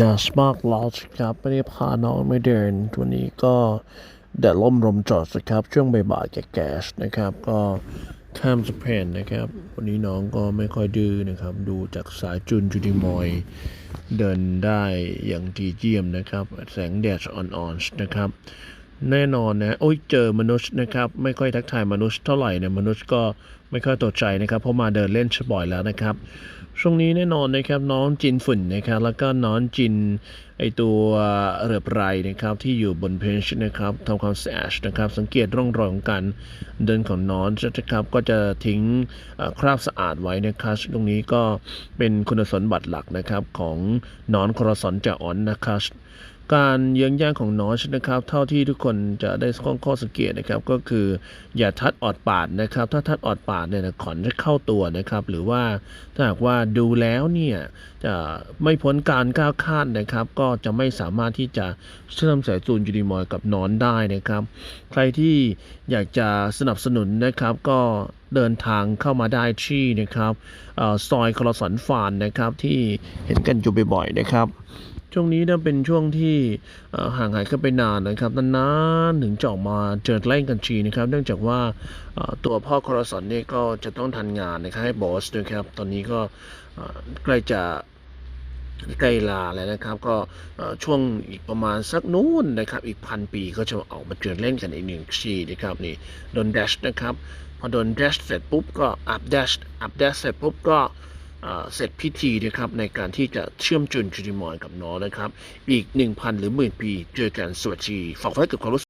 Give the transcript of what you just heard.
ดัสมากลอสครับไม่ได้พาน้องไม่เดินวันนี้ก็แดดล่มลมจอดนะครับ ช่วงบ่ายๆแก่ๆนะครับ ก็ข้ามสะพานนะครับ วันนี้น้องก็ไม่ค่อยดื้อนะครับ ดูจากสายจุนจุดิมอย เดินได้อย่างดีเยี่ยมนะครับ แสงแดดอ่อนๆนะครับ แน่นอนนะ โอ้ยเจอมนุษย์นะครับ ไม่ค่อยทักทายมนุษย์เท่าไหร่เนี่ยมนุษย์ก็ไม่ค่อยตกใจนะครับ เพราะมาเดินเล่นบ่อยแล้วนะครับ ช่วงนี้แน่นอนนะครับน้องจินฝุ่นนะครับ แล้วก็น้องจินไอตัวเรือไรนะครับที่อยู่บนเพนช์นะครับทำความสะอาดนะครับ สังเกตร่องรอยของการเดินของน้องนะครับก็จะทิ้งคราบสะอาดไว้นะครับ ตรงนี้ก็เป็นคุณสมบัติหลักนะครับของนอนครสอนจะอ่อนนะครับ การเยื้องย่างของนอชนะครับ เท่าที่ทุกคนจะได้ข้อข้อสังเกตนะครับ ก็คืออย่าทัดออดปาดนะครับ ถ้าทัดออดปาดเนี่ยนะขอนจะเข้าตัวนะครับ หรือว่าถ้าหากว่าดูแล้วเนี่ยจะไม่พ้นการก้าวคาดนะครับ ก็จะไม่สามารถที่จะเชื่อมสายจูนยูนิมอยกับนอนได้นะครับ ใครที่อยากจะสนับสนุนนะครับก็เดินทางเข้ามาได้ที่นะครับอซอยคลอสันฟานนะครับที่เห็นกันอยู่บ่อยๆนะครับ ช่วงนี้เนี่ยเป็นช่วงที่ห่างหายกันไปนานนะครับนานๆถึงจะออกมาเจอเล่นกันทีนะครับ เนื่องจากว่าตัวพ่อคอรสันเนี่ยก็จะต้องทันงานนะครับให้บอสด้วยครับ ตอนนี้ก็ใกล้จะใกล้ลาแล้วนะครับ ก็ช่วงอีกประมาณสักนู้นนะครับ อีกพันปีก็จะออกมาเจอเล่นกันอีกหนึ่งทีนะครับนี่โดนแดชนะครับ พอโดนแดชเสร็จปุ๊บก็อัพแดชอัพแดชเสร็จปุ๊บก็ เสร็จพิธีนะครับในการที่จะเชื่อมจุนจูดิมอยกับน้องนะครับ อีก 1,000 หรือหมื่นปี เจอกันสวัสดีฝากไว้กับความรู้สึก